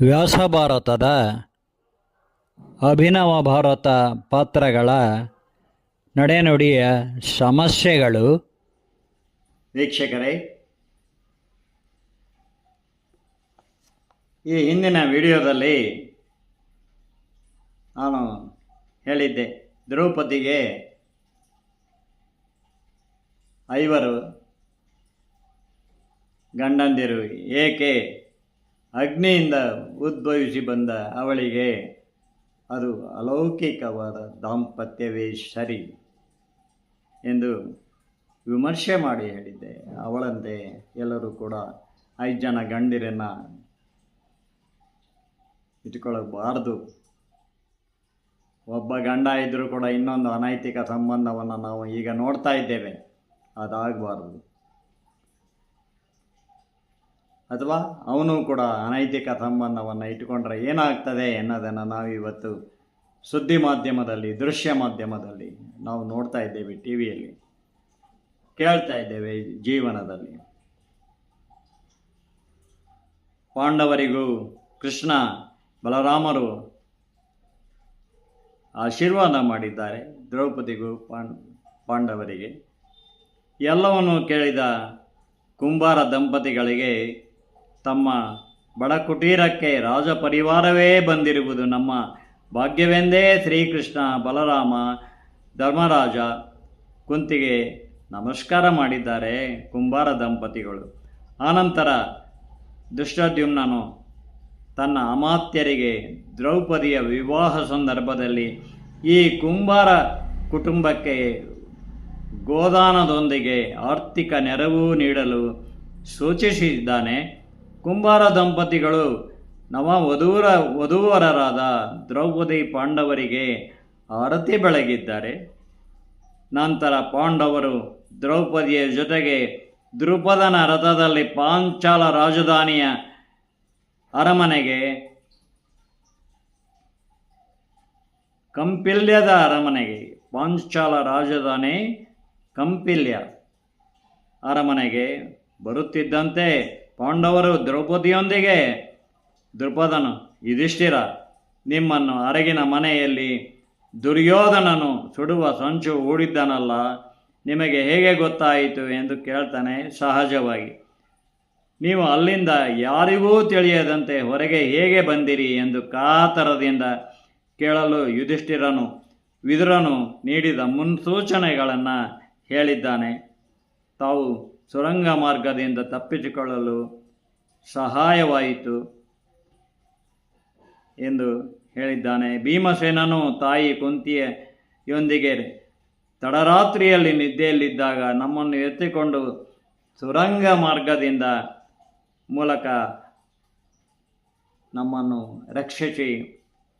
ವ್ಯಾಸ ಭಾರತದ ಅಭಿನವ ಭಾರತ ಪಾತ್ರಗಳ ನಡೆನುಡಿಯ ಸಮಸ್ಯೆಗಳು. ವೀಕ್ಷಕರೇ, ಈ ಹಿಂದಿನ ವಿಡಿಯೋದಲ್ಲಿ ನಾನು ಹೇಳಿದ್ದೆ, ದ್ರೌಪದಿಗೆ ಐವರು ಗಂಡಂದಿರು, ಏಕೆ ಅಗ್ನಿಯಿಂದ ಉದ್ಭವಿಸಿ ಬಂದ ಅವಳಿಗೆ? ಅದು ಅಲೌಕಿಕವಾದ ದಾಂಪತ್ಯವೇ ಸರಿ ಎಂದು ವಿಮರ್ಶೆ ಮಾಡಿ ಹೇಳಿದ್ದೆ. ಅವಳಂತೆ ಎಲ್ಲರೂ ಕೂಡ ಐದು ಜನ ಗಂಡಿರನ್ನು ಇಟ್ಕೊಳ್ಳಬಾರ್ದು ಒಬ್ಬ ಗಂಡ ಇದ್ದರೂ ಕೂಡ ಇನ್ನೊಂದು ಅನೈತಿಕ ಸಂಬಂಧವನ್ನು ನಾವು ಈಗ ನೋಡ್ತಾ ಇದ್ದೇವೆ. ಅದಾಗಬಾರ್ದು. ಅಥವಾ ಅವನು ಕೂಡ ಅನೈತಿಕ ಸಂಬಂಧವನ್ನು ಇಟ್ಟುಕೊಂಡ್ರೆ ಏನಾಗ್ತದೆ ಅನ್ನೋದನ್ನು ನಾವು ಇವತ್ತು ಸುದ್ದಿ ಮಾಧ್ಯಮದಲ್ಲಿ, ದೃಶ್ಯ ಮಾಧ್ಯಮದಲ್ಲಿ ನಾವು ನೋಡ್ತಾ ಇದ್ದೇವೆ ಟಿ ವಿಯಲ್ಲಿ ಕೇಳ್ತಾ ಇದ್ದೇವೆ ಜೀವನದಲ್ಲಿ. ಪಾಂಡವರಿಗೂ ಕೃಷ್ಣ, ಬಲರಾಮರು ಆಶೀರ್ವಾದ ಮಾಡಿದ್ದಾರೆ ದ್ರೌಪದಿಗೂ ಪಾಂಡ್, ಪಾಂಡವರಿಗೆ. ಎಲ್ಲವನ್ನು ಕೇಳಿದ ಕುಂಬಾರ ದಂಪತಿಗಳಿಗೆ ತಮ್ಮ ಬಡ ಕುಟೀರಕ್ಕೆ ರಾಜ ಪರಿವಾರವೇ ಬಂದಿರುವುದು ನಮ್ಮ ಭಾಗ್ಯವೆಂದೇ ಶ್ರೀಕೃಷ್ಣ ಬಲರಾಮ ಧರ್ಮರಾಜ ಕುಂತಿಗೆ ನಮಸ್ಕಾರ ಮಾಡಿದ್ದಾರೆ ಕುಂಬಾರ ದಂಪತಿಗಳು. ಆನಂತರ ದುಷ್ಟದ್ಯುಮ್ನನು ತನ್ನ ಅಮಾತ್ಯರಿಗೆ ದ್ರೌಪದಿಯ ವಿವಾಹ ಸಂದರ್ಭದಲ್ಲಿ ಈ ಕುಂಬಾರ ಕುಟುಂಬಕ್ಕೆ ಗೋದಾನದೊಂದಿಗೆ ಆರ್ಥಿಕ ನೆರವು ನೀಡಲು ಸೂಚಿಸಿದ್ದಾನೆ. ಕುಂಬಾರ ದಂಪತಿಗಳು ನವ ವಧೂರ, ವಧುವರರಾದ ದ್ರೌಪದಿ ಪಾಂಡವರಿಗೆ ಆರತಿ ಬೆಳಗಿದ್ದಾರೆ. ನಂತರ ಪಾಂಡವರು ದ್ರೌಪದಿಯ ಜೊತೆಗೆ ದ್ರುಪದನ ರಥದಲ್ಲಿ ಪಾಂಚಾಲ ರಾಜಧಾನಿಯ ಅರಮನೆಗೆ ಕಂಪಿಲ್ಯದ ಅರಮನೆಗೆ, ಪಾಂಚಾಲ ರಾಜಧಾನಿ ಕಂಪಿಲ್ಯ ಅರಮನೆಗೆ ಬರುತ್ತಿದ್ದಂತೆ ಪಾಂಡವರು ದ್ರೌಪದಿಯೊಂದಿಗೆ ದೃಪದನು ಯುಧಿಷ್ಠಿರ ನಿಮ್ಮನ್ನು ಅರಗಿನ ಮನೆಯಲ್ಲಿ ದುರ್ಯೋಧನನು ಸುಡುವ ಸಂಚು ಹೂಡಿದ್ದನಲ್ಲ, ನಿಮಗೆ ಹೇಗೆ ಗೊತ್ತಾಯಿತು ಎಂದು ಕೇಳ್ತಾನೆ ಸಹಜವಾಗಿ. ನೀವು ಅಲ್ಲಿಂದ ಯಾರಿಗೂ ತಿಳಿಯದಂತೆ ಹೊರಗೆ ಹೇಗೆ ಬಂದಿರಿ ಎಂದು ಕಾತರದಿಂದ ಕೇಳಲು ಯುಧಿಷ್ಠಿರನು, ವಿದುರನು ನೀಡಿದ ಮುನ್ಸೂಚನೆಗಳನ್ನು ಹೇಳಿದ್ದಾನೆ. ತಾವು ಸುರಂಗ ಮಾರ್ಗದಿಂದ ತಪ್ಪಿಸಿಕೊಳ್ಳಲು ಸಹಾಯವಾಯಿತು ಎಂದು ಹೇಳಿದ್ದಾನೆ. ಭೀಮಸೇನನು ತಾಯಿ ಕುಂತಿಯೊಂದಿಗೆ ತಡರಾತ್ರಿಯಲ್ಲಿ ನಿದ್ದೆಯಲ್ಲಿದ್ದಾಗ ನಮ್ಮನ್ನು ಎತ್ತಿಕೊಂಡು ಸುರಂಗ ಮಾರ್ಗದಿಂದ ಮೂಲಕ ನಮ್ಮನ್ನು ರಕ್ಷಿಸಿ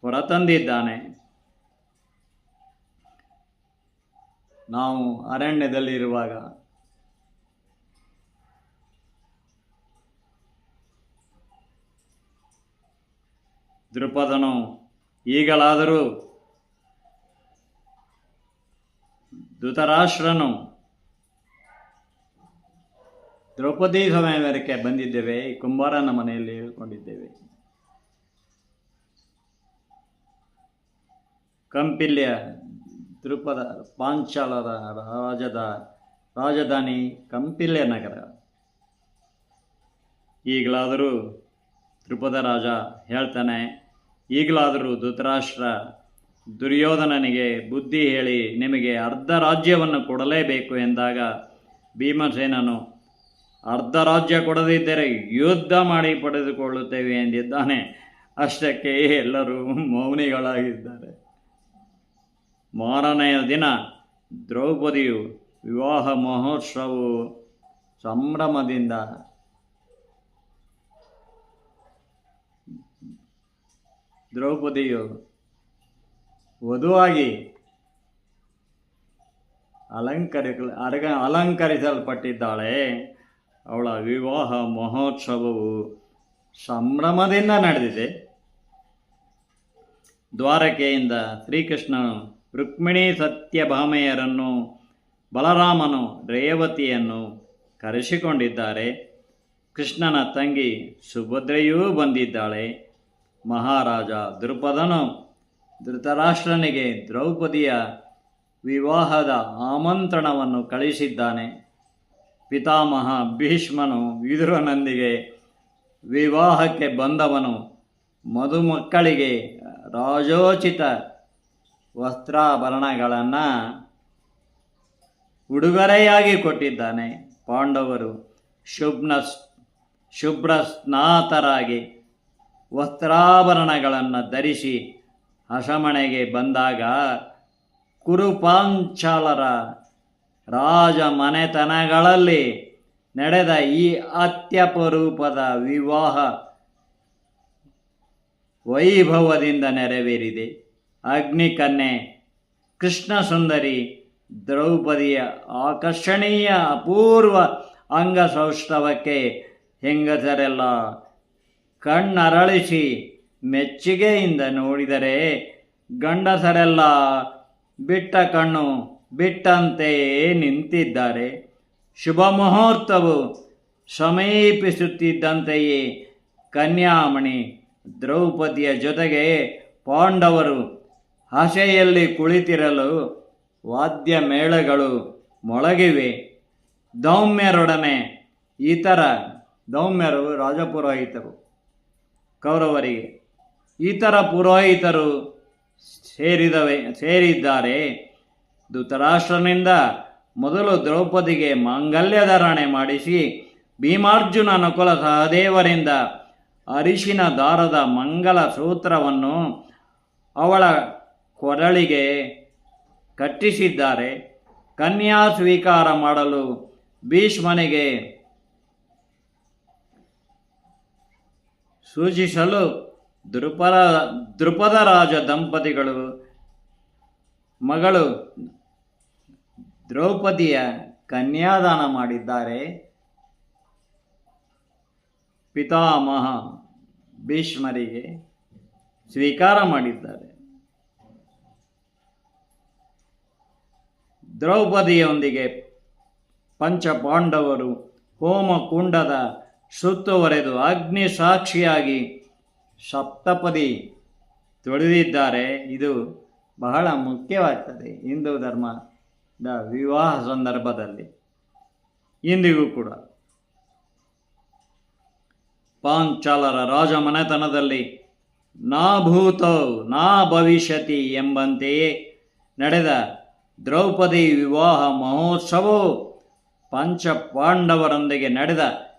ಹೊರತಂದಿದ್ದಾನೆ. ನಾವು ಅರಣ್ಯದಲ್ಲಿರುವಾಗ ದೃಪದನು ಈಗಲಾದರೂ ಧೃತರಾಷ್ಟ್ರನು ದ್ರೌಪದಿ ಸಮಯವರಕ್ಕೆ ಬಂದಿದ್ದೇವೆ ಈ ಕುಂಬಾರನ ಮನೆಯಲ್ಲಿ ಹೇಳ್ಕೊಂಡಿದ್ದೇವೆ. ಕಂಪಿಲ್ಯ ದ್ರುಪದ ಪಾಂಚಾಲದ ರಾಜದ ರಾಜಧಾನಿ ಕಂಪಿಲ್ಯ ನಗರ. ಈಗಲಾದರೂ ತ್ರಿಪದ ರಾಜ ಹೇಳ್ತಾನೆ ಈಗಲಾದರೂ ಧೃತರಾಷ್ಟ್ರ ದುರ್ಯೋಧನನಿಗೆ ಬುದ್ಧಿ ಹೇಳಿ ನಿಮಗೆ ಅರ್ಧ ರಾಜ್ಯವನ್ನು ಕೊಡಲೇಬೇಕು ಎಂದಾಗ ಭೀಮಸೇನನು, ಅರ್ಧ ರಾಜ್ಯ ಕೊಡದಿದ್ದರೆ ಯುದ್ಧ ಮಾಡಿ ಪಡೆದುಕೊಳ್ಳುತ್ತೇವೆ ಎಂದಿದ್ದಾನೆ. ಅಷ್ಟಕ್ಕೆ ಎಲ್ಲರೂ ಮೌನಿಗಳಾಗಿದ್ದಾರೆ. ಮಾರನೆಯ ದಿನ ದ್ರೌಪದಿಯು ವಿವಾಹ ಮಹೋತ್ಸವವು ಸಂಭ್ರಮದಿಂದ ದ್ರೌಪದಿಯು ವಧುವಾಗಿ ಅಲಂಕರಿ ಅರಗ ಅಲಂಕರಿಸಲ್ಪಟ್ಟಿದ್ದಾಳೆ. ಅವಳ ವಿವಾಹ ಮಹೋತ್ಸವವು ಸಂಭ್ರಮದಿಂದ ನಡೆದಿದೆ. ದ್ವಾರಕೆಯಿಂದ ಶ್ರೀಕೃಷ್ಣನು ರುಕ್ಮಿಣಿ ಸತ್ಯಭಾಮೆಯರನ್ನು ಬಲರಾಮನು ರೇವತಿಯನ್ನು ಕರೆಸಿಕೊಂಡಿದ್ದಾರೆ. ಕೃಷ್ಣನ ತಂಗಿ ಸುಭದ್ರೆಯೂ ಬಂದಿದ್ದಾಳೆ. ಮಹಾರಾಜ ದೃಪದನು ಧೃತರಾಷ್ಟ್ರನಿಗೆ ದ್ರೌಪದಿಯ ವಿವಾಹದ ಆಮಂತ್ರಣವನ್ನು ಕಳಿಸಿದ್ದಾನೆ. ಪಿತಾಮಹ ಭೀಷ್ಮನು ವಿದುರನೊಂದಿಗೆ ವಿವಾಹಕ್ಕೆ ಬಂದವನು. ಮದುಮಕ್ಕಳಿಗೆ ರಾಜೋಚಿತ ವಸ್ತ್ರಾಭರಣಗಳನ್ನು ಉಡುಗೊರೆಯಾಗಿ ಕೊಟ್ಟಿದ್ದಾನೆ. ಪಾಂಡವರು ಶುಭ್ನ ಶುಭ್ರ ಸ್ನಾತರಾಗಿ ವಸ್ತ್ರಾಭರಣಗಳನ್ನು ಧರಿಸಿ ಹಸಮಣೆಗೆ ಬಂದಾಗ ಕುರುಪಾಂಚಾಲರ ರಾಜ ಮನೆತನಗಳಲ್ಲಿ ನಡೆದ ಈ ಅತ್ಯಪರೂಪದ ವಿವಾಹ ವೈಭವದಿಂದ ನೆರವೇರಿದೆ. ಅಗ್ನಿಕನ್ಯೆ ಕೃಷ್ಣ ಸುಂದರಿ ದ್ರೌಪದಿಯ ಆಕರ್ಷಣೀಯ ಅಪೂರ್ವ ಅಂಗಸೌಷ್ಠವಕ್ಕೆ ಹೆಂಗಸರೆಲ್ಲ ಕಣ್ಣರಳಿಸಿ ಮೆಚ್ಚುಗೆಯಿಂದ ನೋಡಿದರೆ ಗಂಡಸರೆಲ್ಲ ಬಿಟ್ಟ ಕಣ್ಣು ಬಿಟ್ಟಂತೆಯೇ ನಿಂತಿದ್ದಾರೆ. ಶುಭ ಮುಹೂರ್ತವು ಸಮೀಪಿಸುತ್ತಿದ್ದಂತೆಯೇ ಕನ್ಯಾಮಣಿ ದ್ರೌಪದಿಯ ಜೊತೆಗೆ ಪಾಂಡವರು ಹಸೆಯಲ್ಲಿ ಕುಳಿತಿರಲು ವಾದ್ಯ ಮೇಳಗಳು ಮೊಳಗಿವೆ. ದೌಮ್ಯರೊಡನೆ ಇತರ ದೌಮ್ಯರು ರಾಜಪುರೋಹಿತರು. ಕೌರವರಿಗೆ. ಇತರ ಪುರೋಹಿತರು ಸೇರಿದವೆ, ಸೇರಿದ್ದಾರೆ. ಧೃತರಾಷ್ಟ್ರನಿಂದ ಮೊದಲು ದ್ರೌಪದಿಗೆ ಮಾಂಗಲ್ಯ ಧಾರಣೆ ಮಾಡಿಸಿ, ಭೀಮಾರ್ಜುನ ನಕುಲ ಸಹದೇವರಿಂದ ಅರಿಶಿನ ದಾರದ ಮಂಗಲ ಸೂತ್ರವನ್ನು ಅವಳ ಕೊರಳಿಗೆ ಕಟ್ಟಿಸಿದ್ದಾರೆ. ಕನ್ಯಾ ಸ್ವೀಕಾರ ಮಾಡಲು ಭೀಷ್ಮನಿಗೆ ಸೂಚಿಸಲು ದೃಪದ ರಾಜ ದಂಪತಿಗಳು, ಮಗಳು ದ್ರೌಪದಿಯ ಕನ್ಯಾದಾನ ಮಾಡಿದ್ದಾರೆ. ಪಿತಾಮಹ ಭೀಷ್ಮರಿಗೆ ಸ್ವೀಕಾರ ಮಾಡಿದ್ದಾರೆ. ದ್ರೌಪದಿಯೊಂದಿಗೆ ಪಂಚಪಾಂಡವರು ಹೋಮಕುಂಡದ ಸುತ್ತುವರೆದು ಅಗ್ನಿ ಸಾಕ್ಷಿಯಾಗಿ ಸಪ್ತಪದಿ ತೊಳೆದಿದ್ದಾರೆ. ಇದು ಬಹಳ ಮುಖ್ಯವಾಗ್ತದೆ ಹಿಂದೂ ಧರ್ಮದ ವಿವಾಹ ಸಂದರ್ಭದಲ್ಲಿ. ಇಂದಿಗೂ ಕೂಡ. ಪಾಂಚಾಲರ ರಾಜಮನೆತನದಲ್ಲಿ, ನಾ ಭೂತೌ, ನಾ ಭವಿಷ್ಯತಿ ಎಂಬಂತೆಯೇ ನಡೆದ ದ್ರೌಪದಿ ವಿವಾಹ ಮಹೋತ್ಸವವು ಪಂಚ ಪಾಂಡವರೊಂದಿಗೆ ನಡೆದ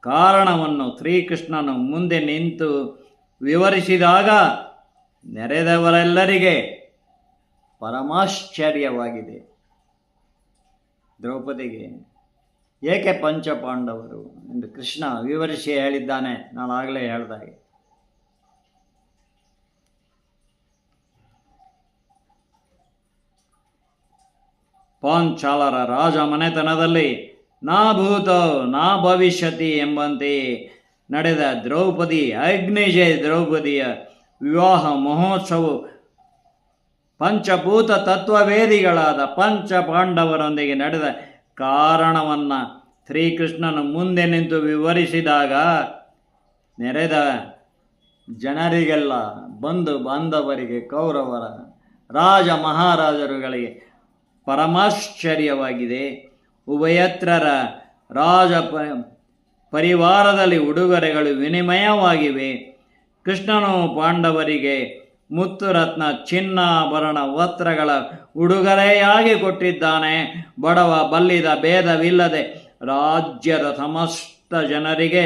ಕಾರಣವನ್ನು ಶ್ರೀಕೃಷ್ಣನು ಮುಂದೆ ನಿಂತು ವಿವರಿಸಿದಾಗ ನೆರೆದವರೆಲ್ಲರಿಗೆ ಪರಮಾಶ್ಚರ್ಯವಾಗಿದೆ. ದ್ರೌಪದಿಗೆ ಏಕೆ ಪಂಚಪಾಂಡವರು ಎಂದು ಕೃಷ್ಣ ವಿವರಿಸಿ ಹೇಳಿದ್ದಾನೆ. ನಾನು ಆಗಲೇ ಹೇಳ್ದಾಗೆ ಪಾಂಚಾಲರ ರಾಜ ಮನೆತನದಲ್ಲಿ ನಾ ಭೂತ, ನಾ ಭವಿಷ್ಯತಿ ಎಂಬಂತೆ ನಡೆದ ದ್ರೌಪದಿ ಅಗ್ನಿಜಯ ದ್ರೌಪದಿಯ ವಿವಾಹ ಮಹೋತ್ಸವ ಪಂಚಭೂತ ತತ್ವವೇದಿಗಳಾದ ಪಂಚ ಪಾಂಡವರೊಂದಿಗೆ ನಡೆದ ಕಾರಣವನ್ನು ಶ್ರೀಕೃಷ್ಣನು ಮುಂದೆ ನಿಂತು ವಿವರಿಸಿದಾಗ ನೆರೆದ ಜನರಿಗೆಲ್ಲ ಬಂಧು ಬಾಂಧವರಿಗೆ, ಕೌರವರ, ರಾಜ ಮಹಾರಾಜರುಗಳಿಗೆ ಪರಮಾಶ್ಚರ್ಯವಾಗಿದೆ. ಉಭಯತ್ರರ ರಾಜ ಪರಿವಾರದಲ್ಲಿ ಉಡುಗೊರೆಗಳು ವಿನಿಮಯವಾಗಿವೆ. ಕೃಷ್ಣನು ಪಾಂಡವರಿಗೆ ಮುತ್ತುರತ್ನ ಚಿನ್ನಾಭರಣ ವಸ್ತ್ರಗಳ ಉಡುಗೊರೆಯಾಗಿ ಕೊಟ್ಟಿದ್ದಾನೆ. ಬಡವ ಬಲ್ಲಿದ ಭೇದವಿಲ್ಲದೆ ರಾಜ್ಯದ ಸಮಸ್ತ ಜನರಿಗೆ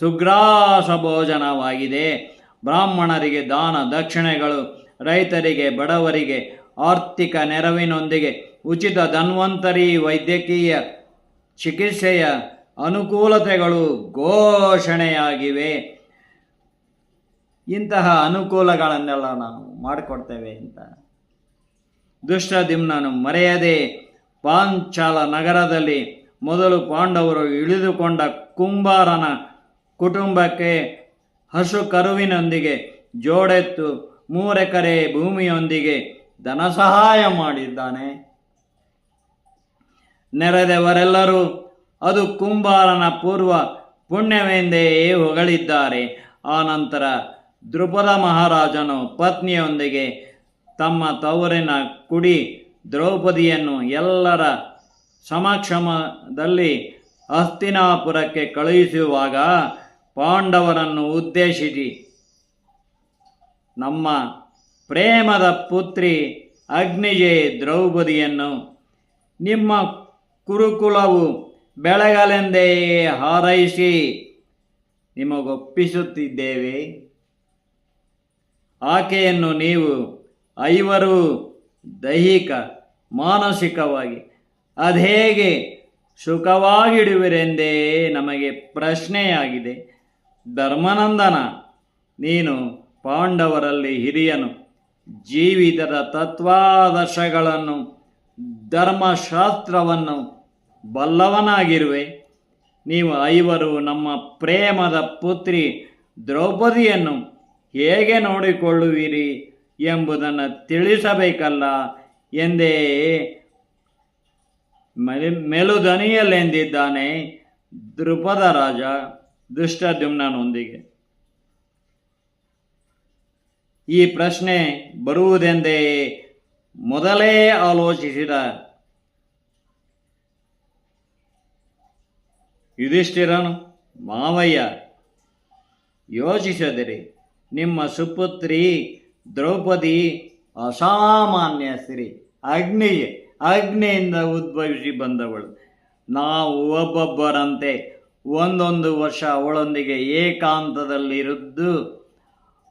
ಸುಗ್ರಾಸ ಭೋಜನವಾಗಿದೆ. ಬ್ರಾಹ್ಮಣರಿಗೆ ದಾನ ದಕ್ಷಿಣೆಗಳು, ರೈತರಿಗೆ ಬಡವರಿಗೆ ಆರ್ಥಿಕ ನೆರವಿನೊಂದಿಗೆ ಉಚಿತ ಧನ್ವಂತರಿ ವೈದ್ಯಕೀಯ ಚಿಕಿತ್ಸೆಯ ಅನುಕೂಲತೆಗಳು ಘೋಷಣೆಯಾಗಿವೆ. ಇಂತಹ ಅನುಕೂಲಗಳನ್ನೆಲ್ಲ ನಾವು ಮಾಡಿಕೊಡ್ತೇವೆ ಅಂತ. ದುಷ್ಟ ದಿಮ್ನನು ಮರೆಯದೆ ಪಾಂಚಾಲ ನಗರದಲ್ಲಿ ಮೊದಲು ಪಾಂಡವರು ಇಳಿದುಕೊಂಡ ಕುಂಬಾರನ ಕುಟುಂಬಕ್ಕೆ ಹಸು ಕರುವಿನೊಂದಿಗೆ ಜೋಡೆತ್ತು ಮೂರೆಕರೆ ಭೂಮಿಯೊಂದಿಗೆ ಧನ ಸಹಾಯ ಮಾಡಿದ್ದಾನೆ. ನೆರೆದವರೆಲ್ಲರೂ ಅದು ಕುಂಬಾರನ ಪೂರ್ವ ಪುಣ್ಯವೆಂದೇ ಹೊಗಳಿದ್ದಾರೆ. ಆ ನಂತರ ದ್ರುಪದ ಮಹಾರಾಜನು ಪತ್ನಿಯೊಂದಿಗೆ ತಮ್ಮ ತವರಿನ ಕುಡಿ ದ್ರೌಪದಿಯನ್ನು ಎಲ್ಲರ ಸಮಕ್ಷಮದಲ್ಲಿ ಹಸ್ತಿನಾಪುರಕ್ಕೆ ಕಳುಹಿಸುವಾಗ ಪಾಂಡವರನ್ನು ಉದ್ದೇಶಿಸಿ, ನಮ್ಮ ಪ್ರೇಮದ ಪುತ್ರಿ ಅಗ್ನಿಜೆ ದ್ರೌಪದಿಯನ್ನು ನಿಮ್ಮ ಕುರುಕುಲವು ಬೆಳಗಲೆಂದೇ ಹಾರೈಸಿ ನಿಮಗೊಪ್ಪಿಸುತ್ತಿದ್ದೇವೆ. ಆಕೆಯನ್ನು ನೀವು ಐವರು ದೈಹಿಕ, ಮಾನಸಿಕವಾಗಿ ಅದೇಗೆ ಸುಖವಾಗಿಡುವಿರೆಂದೇ ನಮಗೆ ಪ್ರಶ್ನೆಯಾಗಿದೆ. ಧರ್ಮನಂದನ, ನೀನು ಪಾಂಡವರಲ್ಲಿ ಹಿರಿಯನು, ಜೀವಿತದ ತತ್ವಾದರ್ಶಗಳನ್ನು ಧರ್ಮಶಾಸ್ತ್ರವನ್ನು ಬಲ್ಲವನಾಗಿರುವೆ. ನೀವು ಐವರು ನಮ್ಮ ಪ್ರೇಮದ ಪುತ್ರಿ ದ್ರೌಪದಿಯನ್ನು ಹೇಗೆ ನೋಡಿಕೊಳ್ಳುವಿರಿ ಎಂಬುದನ್ನು ತಿಳಿಸಬೇಕಲ್ಲ ಎಂದೇ ಮೆಲು- ಮೆಲುದನಿಯಲ್ಲೆಂದಿದ್ದಾನೆ ದೃಪದ ರಾಜ ದುಷ್ಟದ್ಯುಮ್ನನೊಂದಿಗೆ. ಈ ಪ್ರಶ್ನೆ ಬರುವುದೆಂದೇ ಮೊದಲೇ ಆಲೋಚಿಸಿದ ಯುಧಿಷ್ಠಿರನು, ಮಾವಯ್ಯ, ಯೋಚಿಸದಿರಿ. ನಿಮ್ಮ ಸುಪುತ್ರಿ ದ್ರೌಪದಿ ಅಸಾಮಾನ್ಯ ಸಿರಿ ಅಗ್ನಿಗೆ ಅಗ್ನಿಯಿಂದ ಉದ್ಭವಿಸಿ ಬಂದವಳು. ನಾವು ಒಬ್ಬೊಬ್ಬರಂತೆ ಒಂದೊಂದು ವರ್ಷ ಅವಳೊಂದಿಗೆ ಏಕಾಂತದಲ್ಲಿರುದ್ದು,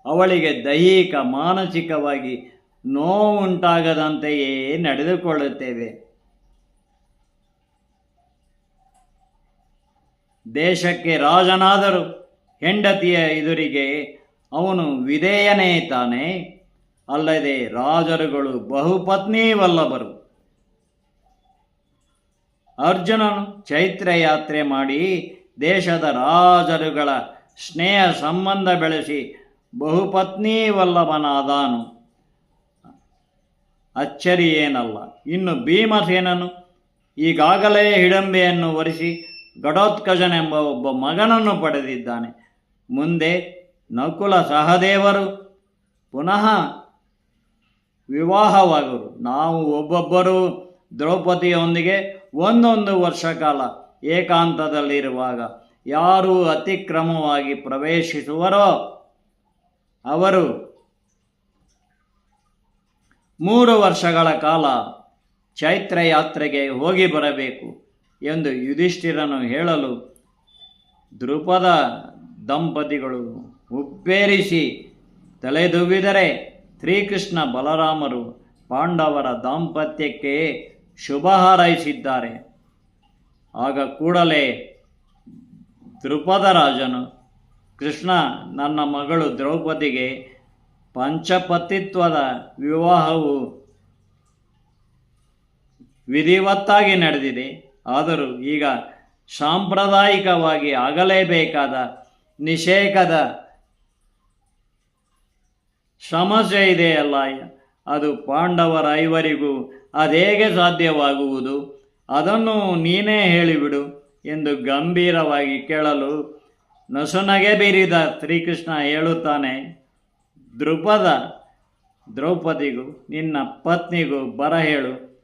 ಅವಳಿಗೆ ದೈಹಿಕ, ಮಾನಸಿಕವಾಗಿ ನೋವುಂಟಾಗದಂತೆಯೇ ನಡೆದುಕೊಳ್ಳುತ್ತೇವೆ. ದೇಶಕ್ಕೆ ರಾಜನಾದರೂ ಹೆಂಡತಿಯ ಎದುರಿಗೆ ಅವನು ವಿಧೇಯನೇ ತಾನೆ. ಅಲ್ಲದೆ ರಾಜರುಗಳು ಬಹುಪತ್ನಿ ವಲ್ಲಭರು ಅರ್ಜುನನು ಚೈತ್ರ ಯಾತ್ರೆ ಮಾಡಿ ದೇಶದ ರಾಜರುಗಳ ಸ್ನೇಹ ಸಂಬಂಧ ಬೆಳೆಸಿ ಬಹುಪತ್ನಿ ವಲ್ಲಭನಾದಾನು ಅಚ್ಚರಿ ಏನಲ್ಲ ಇನ್ನು ಭೀಮಸೇನನು ಈಗಾಗಲೇ ಹಿಡಂಬೆಯನ್ನು ಒರೆಸಿ ಘಟೋತ್ಕಜನೆಂಬ ಒಬ್ಬ ಮಗನನ್ನು ಪಡೆದಿದ್ದಾನೆ. ಮುಂದೆ ನಕುಲ ಸಹದೇವರು ಪುನಃ ವಿವಾಹವಾಗುವರು. ನಾವು ಒಬ್ಬೊಬ್ಬರು ದ್ರೌಪದಿಯೊಂದಿಗೆ ಒಂದೊಂದು ವರ್ಷ ಕಾಲ ಏಕಾಂತದಲ್ಲಿರುವಾಗ ಯಾರು ಅತಿಕ್ರಮವಾಗಿ ಪ್ರವೇಶಿಸುವರೋ ಅವರು ಮೂರು ವರ್ಷಗಳ ಕಾಲ ಚೈತ್ರ ಯಾತ್ರೆಗೆ ಹೋಗಿ ಬರಬೇಕು ಎಂದು ಯುಧಿಷ್ಠಿರನು ಹೇಳಲು ದೃಪದ ದಂಪತಿಗಳು ಉಪ್ಪೇರಿಸಿ ತಲೆದುವಿದರೆ ಶ್ರೀಕೃಷ್ಣ ಬಲರಾಮರು ಪಾಂಡವರ ದಾಂಪತ್ಯಕ್ಕೆ ಶುಭ ಹಾರೈಸಿದ್ದಾರೆ. ಆಗ ಕೂಡಲೇ ದೃಪದ ರಾಜನು, ಕೃಷ್ಣ, ನನ್ನ ಮಗಳು ದ್ರೌಪದಿಗೆ ಪಂಚಪತಿತ್ವದ ವಿವಾಹವು ವಿಧಿವತ್ತಾಗಿ ನಡೆದಿದೆ. ಆದರೂ ಈಗ ಸಾಂಪ್ರದಾಯಿಕವಾಗಿ ಆಗಲೇಬೇಕಾದ ನಿಷೇಕದ ಸಮಸ್ಯೆ ಇದೆಯಲ್ಲ ಅದು ಪಾಂಡವರ ಐವರಿಗೂ ಅದೇಗೆ ಸಾಧ್ಯವಾಗುವುದು. ಅದನ್ನು ನೀನೇ ಹೇಳಿಬಿಡು ಎಂದು ಗಂಭೀರವಾಗಿ ಕೇಳಲು ನಸುನಗೆ ಬೀರಿದ ಶ್ರೀಕೃಷ್ಣ ಹೇಳುತ್ತಾನೆ. ದೃಪದ ದ್ರೌಪದಿಗೂ, ನಿನ್ನ ಪತ್ನಿಗೂ ಬರ ಹೇಳು.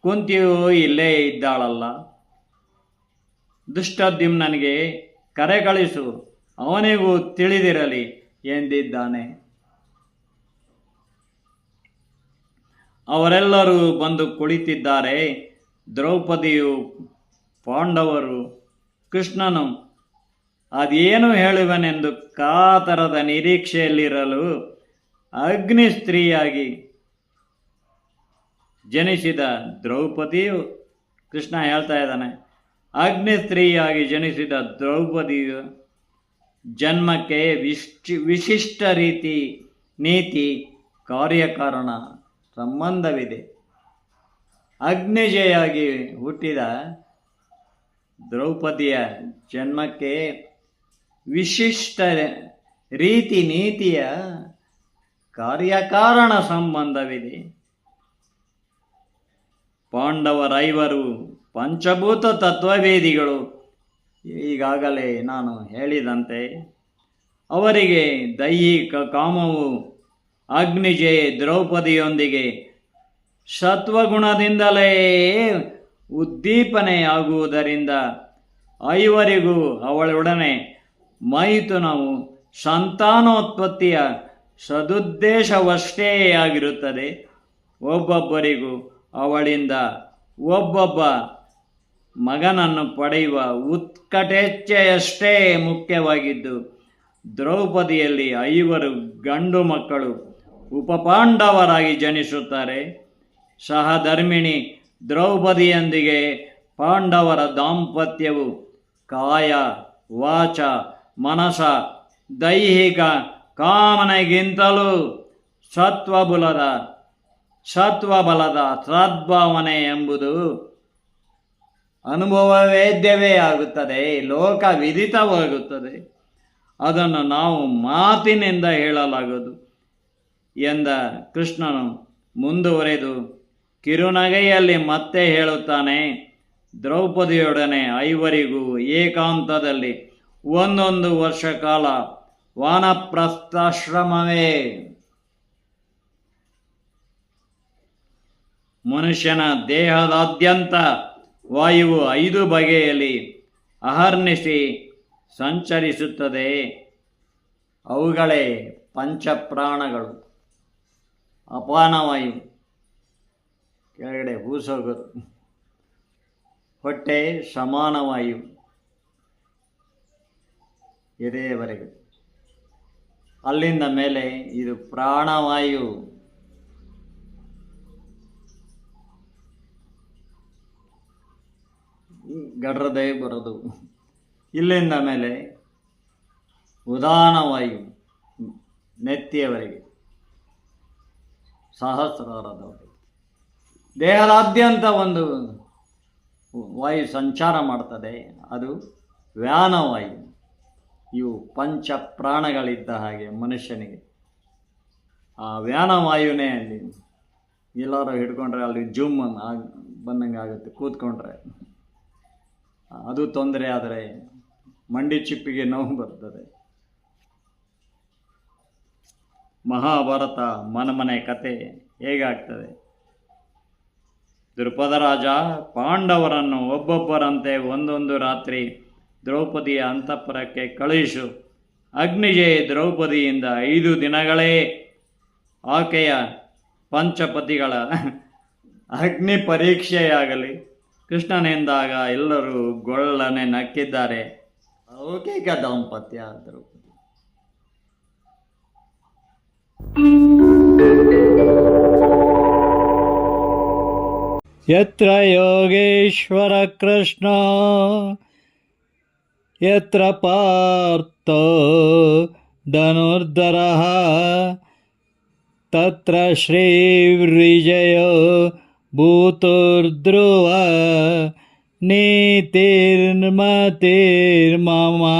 ಕುಂತಿಯು ಇಲ್ಲೇ ಇದ್ದಾಳಲ್ಲ. ದುಷ್ಟದ್ಯುಮ್ನನಿಗೆ ಕರೆ ಕಳಿಸು. ಅವನಿಗೂ ತಿಳಿದಿರಲಿ ಎಂದಿದ್ದಾನೆ. ಅವರೆಲ್ಲರೂ ಬಂದು ಕುಳಿತಿದ್ದಾರೆ. ದ್ರೌಪದಿಯು ಪಾಂಡವರು ಕೃಷ್ಣನು ಅದೇನು ಹೇಳುವನೆಂದು ಕಾತರದ ನಿರೀಕ್ಷೆಯಲ್ಲಿರಲು ಅಗ್ನಿ ಸ್ತ್ರೀಯಾಗಿ ಜನಿಸಿದ ದ್ರೌಪದಿಯು, ಕೃಷ್ಣ ಹೇಳ್ತಾ ಇದ್ದಾನೆ ಅಗ್ನಿ ಸ್ತ್ರೀಯಾಗಿ ಜನಿಸಿದ ದ್ರೌಪದಿಯು ಜನ್ಮಕ್ಕೆ ವಿಶ್, ವಿಶಿಷ್ಟ ರೀತಿ, ನೀತಿ, ಕಾರ್ಯಕಾರಣ ಸಂಬಂಧವಿದೆ. ಅಗ್ನಿಜೆಯಾಗಿ ಹುಟ್ಟಿದ ದ್ರೌಪದಿಯ ಜನ್ಮಕ್ಕೆ ವಿಶಿಷ್ಟ ರೀತಿ ನೀತಿಯ ಕಾರ್ಯಕಾರಣ ಸಂಬಂಧವಿದೆ. ಪಾಂಡವರೈವರು ಪಂಚಭೂತ ತತ್ವವೇದಿಗಳು. ಈಗಾಗಲೇ ನಾನು ಹೇಳಿದಂತೆ ಅವರಿಗೆ ದೈಹಿಕ ಕಾಮವು ಅಗ್ನಿಜೆ ದ್ರೌಪದಿಯೊಂದಿಗೆ ಸತ್ವಗುಣದಿಂದಲೇ ಉದ್ದೀಪನೆಯಾಗುವುದರಿಂದ ಐವರಿಗೂ ಅವಳೊಡನೆ ಮೈಥುನವು ಸಂತಾನೋತ್ಪತ್ತಿಯ ಸದುದ್ದೇಶವಷ್ಟೇ ಆಗಿರುತ್ತದೆ. ಒಬ್ಬೊಬ್ಬರಿಗೂ ಅವಳಿಂದ ಒಬ್ಬೊಬ್ಬ ಮಗನನ್ನು ಪಡೆಯುವ ಉತ್ಕಟೇಚ್ಛೆಯಷ್ಟೇ ಮುಖ್ಯವಾಗಿದ್ದು, ದ್ರೌಪದಿಯಲ್ಲಿ ಐವರು ಗಂಡು ಮಕ್ಕಳು ಉಪಪಾಂಡವರಾಗಿ ಜನಿಸುತ್ತಾರೆ. ಸಹಧರ್ಮಿಣಿ ದ್ರೌಪದಿಯೊಂದಿಗೆ ಪಾಂಡವರ ದಾಂಪತ್ಯವು ಕಾಯ, ವಾಚ ಮನಸ ದೈಹಿಕ ಕಾಮನೆಗಿಂತಲೂ ಸತ್ವಬುಲದ ಸತ್ವಬಲದ ಸದ್ಭಾವನೆ ಎಂಬುದು ಅನುಭವವೇದ್ಯವೇ ಆಗುತ್ತದೆ, ಲೋಕ ವಿದಿತವಾಗುತ್ತದೆ ಅದನ್ನು ನಾವು ಮಾತಿನಿಂದ ಹೇಳಲಾಗದು ಎಂದ ಕೃಷ್ಣನು ಮುಂದುವರೆದು ಕಿರುನಗೆಯಲ್ಲಿ ಮತ್ತೆ ಹೇಳುತ್ತಾನೆ, ದ್ರೌಪದಿಯೊಡನೆ ಐವರಿಗೂ ಏಕಾಂತದಲ್ಲಿ ಒಂದೊಂದು ವರ್ಷ ಕಾಲ ವಾನಪ್ರಸ್ಥಾಶ್ರಮವೇ. ಮನುಷ್ಯನ ದೇಹದಾದ್ಯಂತ ವಾಯುವು ಐದು ಬಗೆಯಲ್ಲಿ ಅಹರ್ನಿಸಿ ಸಂಚರಿಸುತ್ತದೆ. ಅವುಗಳೇ ಪಂಚಪ್ರಾಣಗಳು. ಅಪಾನವಾಯು. ಕೆಳಗಡೆ ಹೂಸೋಗೋದು ಹೊಟ್ಟೆ ಸಮಾನವಾಯು. ಎದೆಯವರೆಗೆ. ಅಲ್ಲಿಂದ ಮೇಲೆ ಇದು ಪ್ರಾಣವಾಯು. ಗಡ್ರದೇ ಬರೋದು. ಇಲ್ಲಿಂದ ಮೇಲೆ ಉದಾನವಾಯು ನೆತ್ತಿಯವರೆಗೆ. ಸಹಸ್ರಾರದವರೆಗೆ. ದೇಹದಾದ್ಯಂತ ಒಂದು ವಾಯು ಸಂಚಾರ ಮಾಡ್ತದೆ. ಅದು ವ್ಯಾನವಾಯು. ಇವು ಪಂಚ ಪ್ರಾಣಗಳಿದ್ದ ಹಾಗೆ ಮನುಷ್ಯನಿಗೆ. ಆ ವ್ಯಾನವಾಯುನೇ ಅಲ್ಲಿ. ಎಲ್ಲರೂ ಹಿಡ್ಕೊಂಡ್ರೆ ಅಲ್ಲಿ ಜುಮ್ ಬಂದಂಗೆ ಆಗುತ್ತೆ, ಕೂತ್ಕೊಂಡ್ರೆ. ಅದು ತೊಂದರೆ ಆದರೆ ಮಂಡಿ ಚಿಪ್ಪಿಗೆ ನೋವು ಬರ್ತದೆ. ಮಹಾಭಾರತ ಮನಮನೆ ಕತೆ ಹೇಗಾಗ್ತದೆ? ದೃಪದ ರಾಜ ಪಾಂಡವರನ್ನು ಒಬ್ಬೊಬ್ಬರಂತೆ ಒಂದೊಂದು ರಾತ್ರಿ ದ್ರೌಪದಿಯ ಅಂತಃಪುರಕ್ಕೆ ಕಳುಹಿಸು. ಅಗ್ನಿಜೆ ದ್ರೌಪದಿಯಿಂದ ಐದು ದಿನಗಳೇ ಆಕೆಯ ಪಂಚಪತಿಗಳ ಅಗ್ನಿ ಪರೀಕ್ಷೆಯಾಗಲಿ. ಕೃಷ್ಣನೆಂದಾಗ ಎಲ್ಲರೂ ಗೊಳ್ಳನೆ ನಕ್ಕಿದ್ದಾರೆ. ಲೌಕಿಕ ದಾಂಪತ್ಯ ದ್ರೌಪದಿ. ಯತ್ರ ಯೋಗೇಶ್ವರ यत्र पार्थ धनुर्धरः तत्र श्रीवृजयो भूतुर्ध्रुव नीतिर्मतिर्ममा।